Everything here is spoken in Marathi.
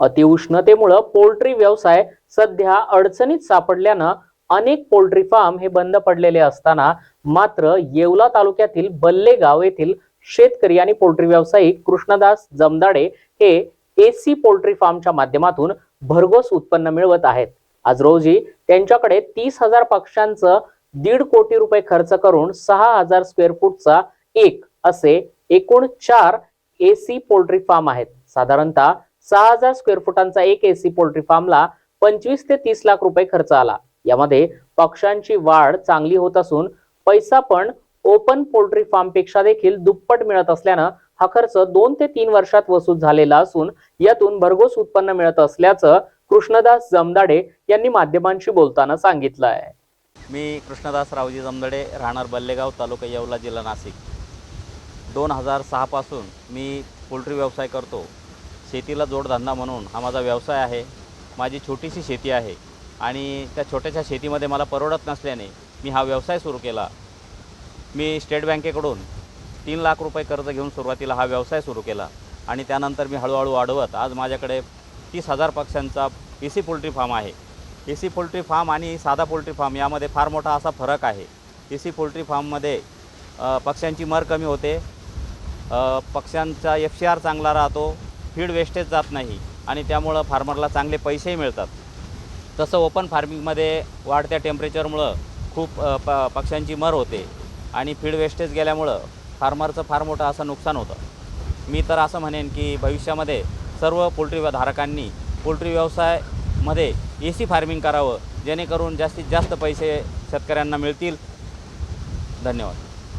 अतिउष्णतेमुळं पोल्ट्री व्यवसाय सध्या अडचणीत सापडल्यानं अनेक पोल्ट्री फार्म हे बंद पडलेले असताना मात्र येवला तालुक्यातील बल्लेगाव येथील शेतकरी आणि पोल्ट्री व्यावसायिक कृष्णदास जमदाडे हे एसी पोल्ट्री फार्मच्या माध्यमातून भरघोस उत्पन्न मिळवत आहेत. आज रोजी त्यांच्याकडे तीस हजार पक्ष्यांचं दीड कोटी रुपये खर्च करून सहा हजार स्क्वेअर फूटचा एक असे एकूण चार एसी पोल्ट्री फार्म आहेत. साधारणतः सहा हजार स्क्वेअर फुटांचा एक एसी पोल्ट्री फार्मला पंचवीस ते तीस लाख रुपये खर्च आला. यामध्ये पक्ष्यांची वाढ चांगली होत असून पैसा पण ओपन पोल्ट्री फार्मपेक्षा देखील दुप्पट मिळत असल्यानं हा खर्च दोन ते तीन वर्षात वसूल झालेला असून यातून भरघोस उत्पन्न मिळत असल्याचं कृष्णदास जमदाडे यांनी माध्यमांशी बोलताना सांगितलं आहे मी कृष्णदास रावजी जमदडे राहणार बल्लेगाव तालुका येवला जिल्हा नाशिक. दोन हजार सहापासून मी पोल्ट्री व्यवसाय करतो. शेतीला जोडधंदा म्हणून हा माझा व्यवसाय आहे. माझी छोटीशी शेती आहे आणि त्या छोट्याशा शेतीमध्ये मला परवडत नसल्याने मी हा व्यवसाय सुरू केला. मी स्टेट बँकेकडून तीन लाख रुपये कर्ज घेऊन सुरुवातीला हा व्यवसाय सुरू केला आणि त्यानंतर मी हळूहळू वाढवत आज माझ्याकडे तीस हजार पक्ष्यांचा ए सी पोल्ट्री फार्म आहे. ए सी पोल्ट्री फार्म आणि साधा पोल्ट्री फार्म यामध्ये फार मोठा असा फरक आहे. ए सी पोल्ट्री फार्ममध्ये पक्ष्यांची मर कमी होते. पक्ष्यांचा एफ सी आर चांगला राहतो. फीड वेस्टेज जात नाही आणि त्यामुळं फार्मरला चांगले पैसेही मिळतात. तसं ओपन फार्मिंगमध्ये वाढत्या टेम्परेचरमुळं खूप प पक्ष्यांची मर होते आणि फीड वेस्टेज गेल्यामुळं फार्मरचं फार मोठं असं नुकसान होतं. मी तर असं म्हणेन की भविष्यामध्ये सर्व पोल्ट्री धारकांनी पोल्ट्री व्यवसायामध्ये ए सी फार्मिंग करावं जेणेकरून जास्तीत जास्त पैसे शेतकऱ्यांना मिळतील. धन्यवाद.